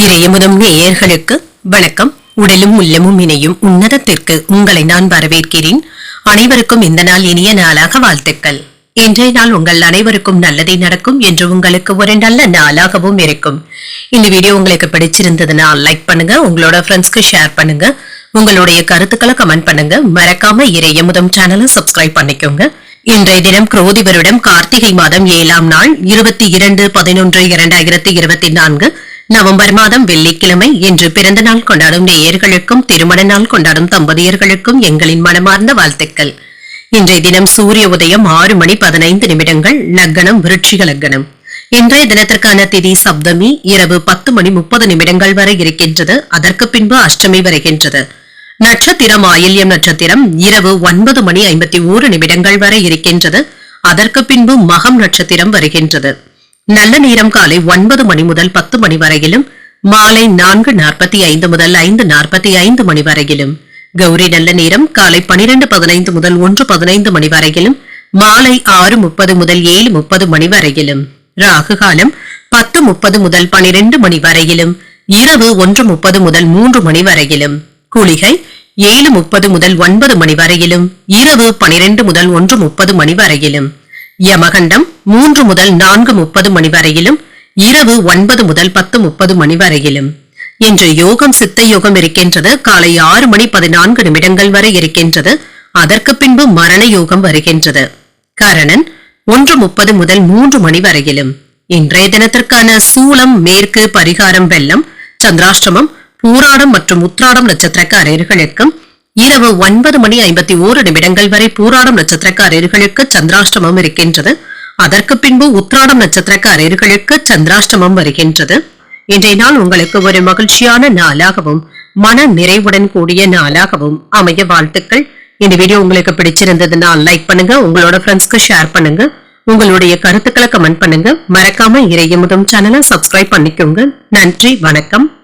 இறையமுதம் நேயர்களுக்கு வணக்கம். உடலும் உள்ளமும் இணையும் உன்னதத்திற்கு உங்களை நான் வரவேற்கிறேன். அனைவருக்கும் இந்த நாள் இனிய நாளாக வாழ்த்துக்கள். இன்றைய நாள் உங்கள் அனைவருக்கும் நல்லதே நடக்கும் என்று உங்களுக்கு ஒரு நல்ல நாளாகவும் இருக்கும். இந்த வீடியோ உங்களுக்கு பிடிச்சிருந்ததுன்னா லைக் பண்ணுங்க உங்களோட ஃப்ரெண்ட்ஸ்க்கு ஷேர் பண்ணுங்க உங்களுடைய கருத்துக்களை கமெண்ட் பண்ணுங்க. மறக்காம இறையமுதம் சேனலை சப்ஸ்கிரைப் பண்ணிக்கோங்க. இன்றைய தினம் குரோதி வருடம் கார்த்திகை மாதம் ஏழாம் நாள் இருபத்தி இரண்டு பதினொன்று இரண்டாயிரத்தி இருபத்தி நான்கு. நவம்பர் மாதம் வெள்ளிக்கிழமை இன்று பிறந்த நாள் கொண்டாடும் நேயர்களுக்கும் திருமண நாள் கொண்டாடும் தம்பதியர்களுக்கும் எங்களின் மனமார்ந்த வாழ்த்துக்கள். இன்றைய தினம் சூரிய உதயம் ஆறு மணி பதினைந்து நிமிடங்கள் லக்னம் விருட்சிக லக்னம் இன்றைய தினத்திற்கான திதி சப்தமி இரவு பத்து மணி முப்பது நிமிடங்கள் வரை இருக்கின்றது. அதற்கு பின்பு அஷ்டமி வருகின்றது. நட்சத்திரம் ஆயில்யம் நட்சத்திரம் இரவு ஒன்பது மணி ஐம்பத்தி ஓரு நிமிடங்கள் வரை இருக்கின்றது. அதற்கு பின்பு மகம் நட்சத்திரம் வருகின்றது. நல்ல நேரம் காலை ஒன்பது மணி முதல் பத்து மணி வரையிலும் மாலை நான்கு நாற்பத்தி ஐந்து முதல் ஐந்து நாற்பத்தி ஐந்து மணி வரையிலும். கௌரி நல்ல நேரம் காலை பனிரெண்டு பதினைந்து முதல் ஒன்று பதினைந்து மணி வரையிலும் மாலை ஆறு முப்பது முதல் ஏழு முப்பது மணி வரையிலும். ராகு காலம் பத்து முப்பது முதல் பனிரெண்டு மணி வரையிலும் இரவு ஒன்று முப்பது முதல் மூன்று மணி வரையிலும். குளிகை ஏழு முப்பது முதல் ஒன்பது மணி வரையிலும் இரவு பனிரெண்டு முதல் ஒன்று முப்பது மணி வரையிலும். யமகண்டம் மூன்று முதல் நான்கு முப்பது மணி வரையிலும் இரவு ஒன்பது முதல் பத்து முப்பது மணி வரையிலும். இன்று யோகம் சித்த யோகம் இருக்கின்றது. காலை ஆறு மணி பதினான்கு நிமிடங்கள் வரை இருக்கின்றது. அதற்கு பின்பு மரண யோகம் வருகின்றது. கரணன் ஒன்று முப்பது முதல் மூன்று மணி வரையிலும். இன்றைய தினத்திற்கான சூளம் மேற்கு பரிகாரம் வெள்ளம் சந்திராஷ்டமம் பூராடம் மற்றும் உத்ராடம் நட்சத்திரக்காரர்களுக்கும் இரவு ஒன்பது மணி ஐம்பத்தி ஓரு நிமிடங்கள் வரை பூராடம் நட்சத்திரக்காரர்களுக்கு சந்திராஷ்டமம் இருக்கின்றது. அதற்கு பின்பு உத்ராடம் நட்சத்திரக்காரர்களுக்கு சந்திராஷ்டமம் வருகின்றது. இன்றைய நாள் உங்களுக்கு ஒரு மகிழ்ச்சியான நாளாகவும் மன நிறைவுடன் கூடிய நாளாகவும் அமைய வாழ்த்துக்கள். இந்த வீடியோ உங்களுக்கு பிடிச்சிருந்ததுன்னா லைக் பண்ணுங்க உங்களோட ஃப்ரெண்ட்ஸ்க்கு ஷேர் பண்ணுங்க. உங்களுடைய கருத்துக்களை கமெண்ட் பண்ணுங்க. மறக்காம இறையமுதம் சேனலை சப்ஸ்கிரைப் பண்ணிக்கோங்க. நன்றி வணக்கம்.